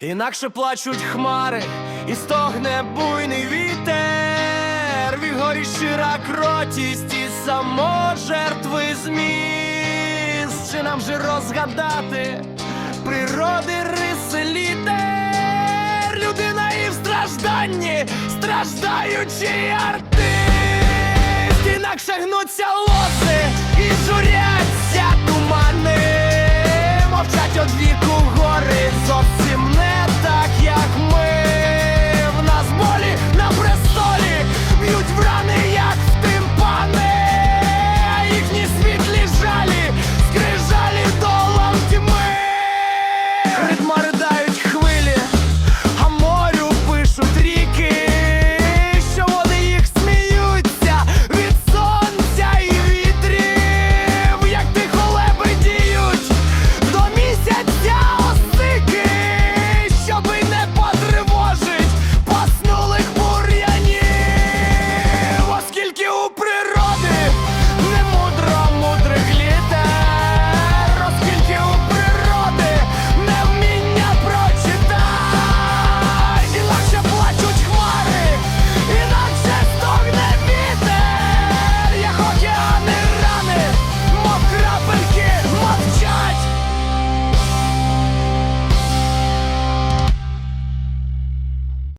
Інакше плачуть хмари, і стогне буйний вітер, Вігорі щира кротість і само жертви зміст. Чи нам же розгадати природи риси літер? Людина і в стражданні, страждаючий артист, інакше гнуться лоси і журя.